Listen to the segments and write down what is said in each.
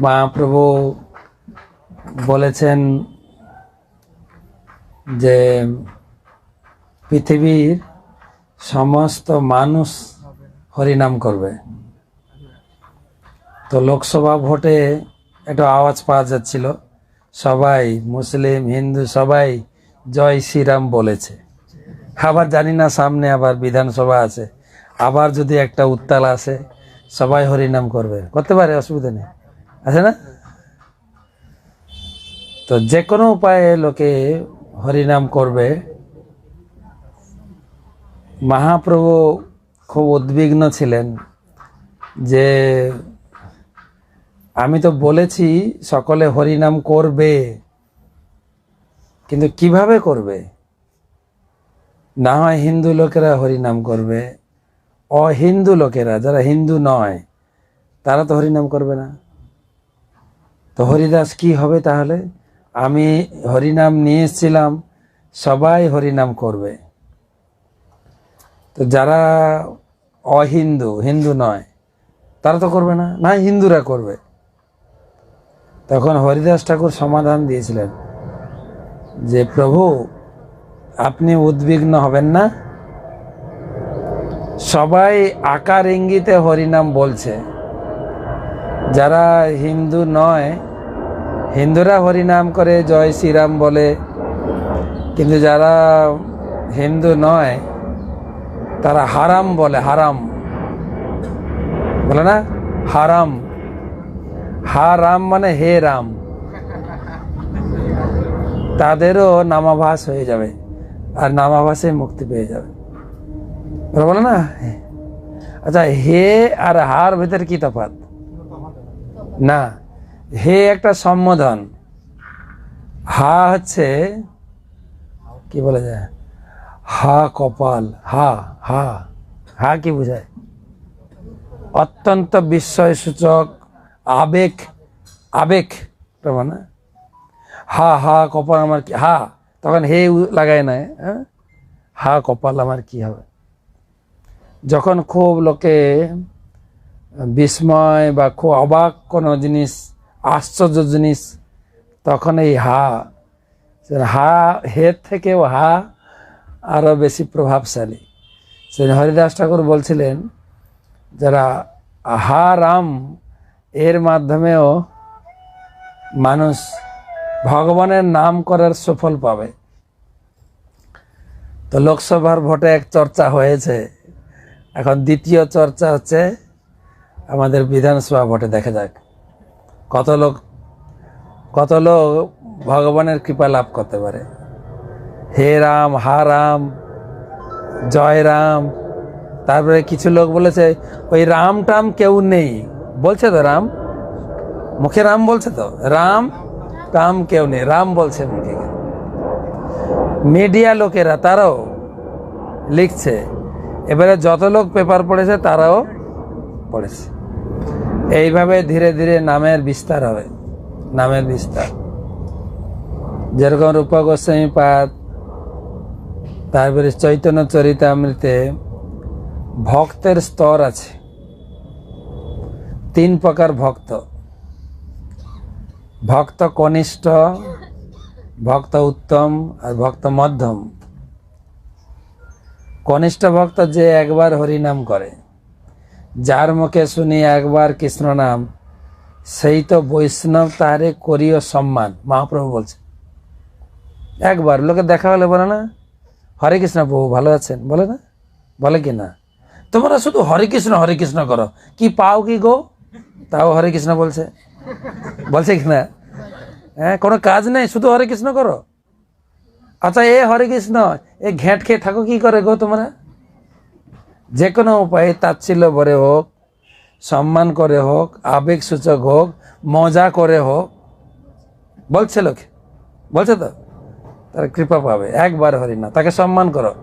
মহাপ্রভু বলেছেন যে পৃথিবীর সমস্ত মানুষ হরিনাম করবে। তো লোকসভা ভোটে একটু আওয়াজ পাওয়া যাচ্ছিল। সবাই মুসলিম, হিন্দু, সবাই জয় শ্রীরাম বলেছে। আবার জানি না সামনে আবার বিধানসভা আছে। আবার যদি একটা উত্তাল আসে, সবাই হরিনাম করবে। করতে পারে, অসুবিধা নেই। আছে না? তো যে কোনো উপায়ে লোকে হরিনাম করবে। মহাপ্রভু খুব উদ্বিগ্ন ছিলেন যে আমি তো বলেছি সকলে হরিনাম করবে, কিন্তু কীভাবে করবে? না হয় হিন্দু লোকেরা হরিনাম করবে, অহিন্দু লোকেরা, যারা হিন্দু নয়, তারা তো হরিনাম করবে না। তো হরিদাস, কি হবে তাহলে? আমি হরিনাম নিয়ে এসেছিলাম, সবাই হরিনাম করবে। তো যারা অহিন্দু, হিন্দু নয়, তারা তো করবে না। না, হিন্দুরা করবে। তখন হরিদাস ঠাকুর সমাধান দিয়েছিলেন যে, প্রভু, আপনি উদ্বিগ্ন হবেন না। সবাই আকার ইঙ্গিতে হরিনাম বলছে। যারা হিন্দু নয় হিন্দুরা হরিনাম করে জয় শ্রীরাম বলে। কিন্তু যারা হিন্দু নয়, তারা হারাম বলে হারাম। বলে না? হারাম। হা রাম মানে হে রাম। তাদেরও নামাভাস হয়ে যাবে আর নামাভাসে মুক্তি পেয়ে যাবে। বলে না? আচ্ছা হে আর হার ভিতরে কি তফাৎ? না। হে একটা সম্বোধন। হা হচ্ছে, কি বলা যায়? হা কপাল, হা হা হা কি বোঝায়? অত্যন্ত বিস্ময় সূচক আবেগ আবেগ মানে? হা হা কপাল আমার কি, হা, তখন হে লাগায় না হ্যাঁ? হা কপাল আমার কি হবে? যখন খুব লোকে বিস্ময় বা খুব অবাক কোনো জিনিস আশ্চর্য জিনিস। তখন এই হা হা হের থেকেও হা আরও বেশি প্রভাবশালী। সে হরিদাস ঠাকুর বলছিলেন, যারা হা রাম, এর মাধ্যমেও মানুষ ভগবানের নাম করার সুফল পাবে। তো লোকসভার ভোটে এক চর্চা হয়েছে। এখন দ্বিতীয় চর্চা হচ্ছে আমাদের বিধানসভা ভোটে, দেখা যাক। কত লোক কত লোক ভগবানের কৃপা লাভ করতে পারে। হে রাম, হা রাম, জয় রাম। তারপরে কিছু লোক বলেছে, ওই রাম টাম কেউ নেই। বলছে তো রাম? মুখে রাম বলছে তো? রাম টাম কেউ নেই। রাম বলছে মুখে। মিডিয়া লোকেরা তারাও লিখছে, এবারে যত লোক পেপার পড়েছে তারাও পড়েছে। এইভাবে ধীরে ধীরে নামের বিস্তার হবে, নামের বিস্তার। যেরকম রূপা গোস্বামী পাদ, তারপরে চৈতন্য চরিতামৃতে ভক্তের স্তর আছে। তিন প্রকার ভক্ত। ভক্ত কনিষ্ঠ, ভক্ত উত্তম আর ভক্ত মধ্যম। কনিষ্ঠ ভক্ত যে একবার হরিনাম করে। যার মুখে শুনি একবার কৃষ্ণ নাম, সেই তো বৈষ্ণব তাহারে করিও সম্মান, মহাপ্রভু বলছে। একবার, লোকে দেখা হলে বলে না, হরে কৃষ্ণ প্রভু, ভালো আছেন? বলে না। বলে কি না? তোমরা শুধু হরে কৃষ্ণ হরে কৃষ্ণ করো। কি পাও কি গো? তাও হরে কৃষ্ণ বলছে। বলছে কি না? হ্যাঁ কোনো কাজ নেই, শুধু হরে কৃষ্ণ করো। আচ্ছা এ হরে কৃষ্ণ, এ ঘেঁট খেয়ে থাকো, কি করে গো তোমরা? যে কোনো উপায়ে তাচ্ছিল্য ভরে হোক, সম্মান করে হোক, আবেগ সূচক হোক, মজা করে হোক। বলছে লোকে। বলছে তো? তার কৃপা পাবে। একবার হরি না তাকে সম্মান করো।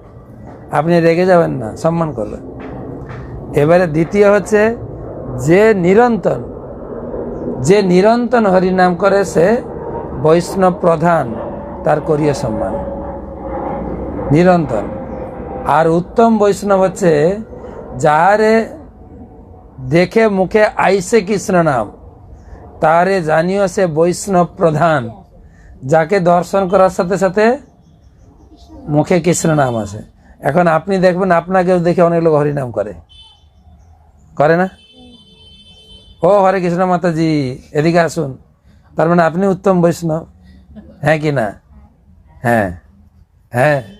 আপনি রেগে যাবেন না, সম্মান করবেন এবারে দ্বিতীয় হচ্ছে, যে নিরন্তন যে নিরন্তর হরিনাম করে সে বৈষ্ণব প্রধান, তার করিয়ে সম্মান। নিরন্তর। আর উত্তম বৈষ্ণব হচ্ছে যারে দেখে মুখে আইসে কৃষ্ণ নাম তারে জানিও সে বৈষ্ণব প্রধান, যাকে দর্শন করার সাথে সাথে মুখে কৃষ্ণ নাম আছে এখন আপনি দেখবেন আপনাকেও দেখে অনেক লোক হরিনাম করে। করে না? ও হরে কৃষ্ণ মাতাজি, এদিকে আসুন। তার মানে আপনি উত্তম বৈষ্ণব। হ্যাঁ কি না? হ্যাঁ হ্যাঁ।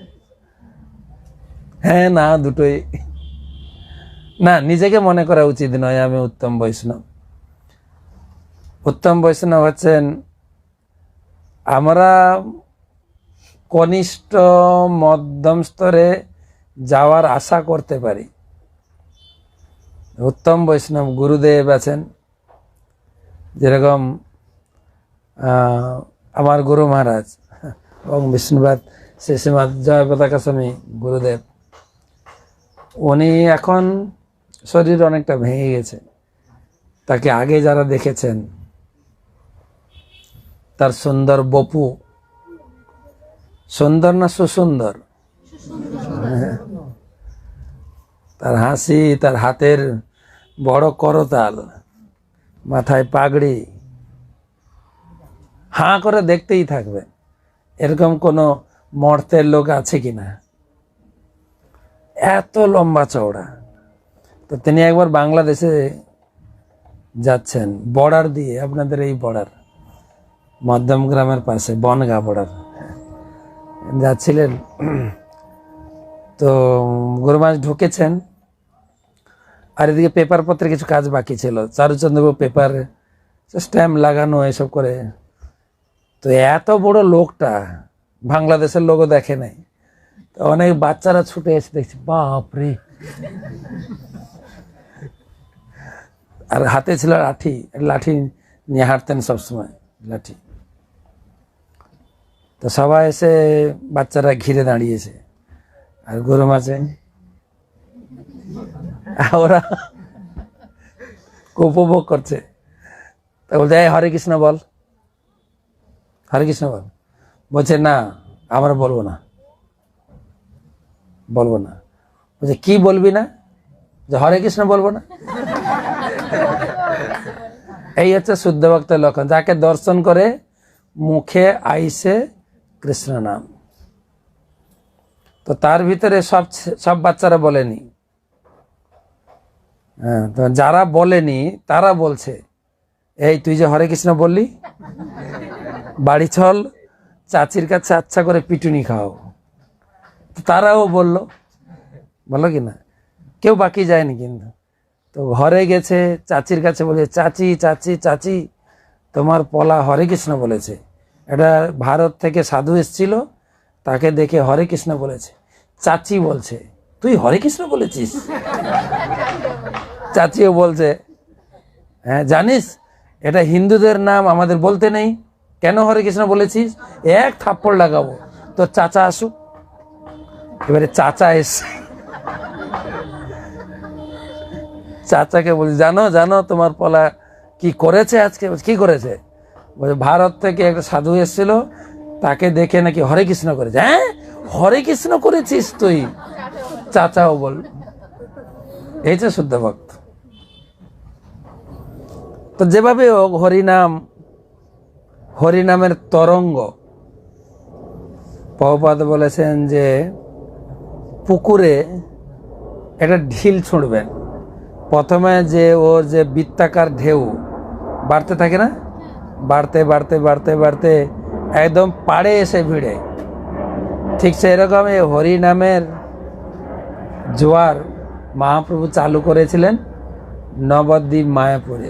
হ্যাঁ না, দুটোই। না, নিজেকে মনে করা উচিত নয় আমি উত্তম বৈষ্ণব। উত্তম বৈষ্ণব হচ্ছেন আমরা কনিষ্ঠ মধ্যম স্তরে যাওয়ার আশা করতে পারি। উত্তম বৈষ্ণব গুরুদেব আছেন। যেরকম আমার গুরু মহারাজ এবং বিষ্ণুবাদ শ্রীশ্রীমাদ জয় পতাকা স্বামী গুরুদেব। উনি এখন শরীর অনেকটা ভেঙে গেছে। তাকে আগে যারা দেখেছেন, তার সুন্দর বপু, সুন্দর না সুসুন্দর। তার হাসি, তার হাতের বড় করতাল, মাথায় পাগড়ি, হাঁ করে দেখতেই থাকবে। এরকম কোনো মর্তের লোক আছে কিনা? এত লম্বা চওড়া। তো তিনি একবার বাংলাদেশে যাচ্ছেন বর্ডার দিয়ে, আপনাদের এই বর্ডার মধ্যম গ্রামের পাশে, বনগা বর্ডার যাচ্ছিলেন, তো গরু মাছ ঢুকেছেন, আর এদিকে পেপার পত্রে কিছু কাজ বাকি ছিল। চারুচন্দ্রবাবু পেপার স্ট্যাম্প লাগানো, এসব করে। তো এত বড় লোকটা, বাংলাদেশের লোকও দেখে নাই। অনেক বাচ্চারা ছুটে এসে দেখছি, বাপরে। আর হাতে ছিল লাঠি লাঠি নিয়ে হাঁটতেন সবসময়, লাঠি। তো সবাই এসে বাচ্চারা ঘিরে দাঁড়িয়েছে। আর গরু মাছে? ওরা উপভোগ করছে। তা বলছে, "এই হরে কৃষ্ণ বল। হরে কৃষ্ণ বল। বলছে, না, আমরা বলব না। বলব না। বলছে, কি বলবি না? যে হরে কৃষ্ণ বলব না? এই হচ্ছে শুদ্ধ ভক্তের লক্ষণ। যাকে দর্শন করে মুখে আইসে কৃষ্ণ নাম। তো তার ভিতরে সব সব বাচ্চারা বলেনি। হ্যাঁ তো যারা বলেনি, তারা বলছে, এই, তুই যে হরে কৃষ্ণ বললি? বাড়ি চল, চাচির কাছে আচ্ছা করে পিটুনি খাও। তারাও বলল বলো কি না? কেউ বাকি যায়নি কিন্তু। তো ঘরে গেছে, চাচির কাছে বলে, চাচি চাচি চাচি, তোমার পলা হরে কৃষ্ণ বলেছে। এটা ভারত থেকে সাধু এসছিল, তাকে দেখে হরে কৃষ্ণ বলেছে। চাচি বলছে, তুই হরে কৃষ্ণ বলেছিস? চাচিও বলছে হ্যাঁ জানিস, এটা হিন্দুদের নাম, আমাদের বলতে নেই। কেন হরে কৃষ্ণ বলেছিস? এক থাপ্পড় লাগাবো। তোর চাচা আসুক এবারে চাচা এসে চাচাকে বলছি, জানো জানো তোমার পলা কি করেছে আজকে? কি করেছে? বলছে, ভারত থেকে একটা সাধু এসেছিল, তাকে দেখে নাকি হরে কৃষ্ণ করেছে। হ্যাঁ? হরে কৃষ্ণ করেছিস তুই? চাচাও বল, এই যে শুদ্ধ ভক্ত। তো যেভাবে হোক, হরিনাম, হরিনামের তরঙ্গ, প্রভুপাদ বলেছেন যে পুকুরে একটা ঢিল ছুঁড়বেন। প্রথমে যে ওর যে বৃত্তাকার ঢেউ, বাড়তে থাকে না? বাড়তে বাড়তে বাড়তে বাড়তে একদম পাড়ে এসে ভিড়ে। ঠিক সেরকম এই হরি নামের জোয়ার মহাপ্রভু চালু করেছিলেন নবদ্বীপ মায়াপুরে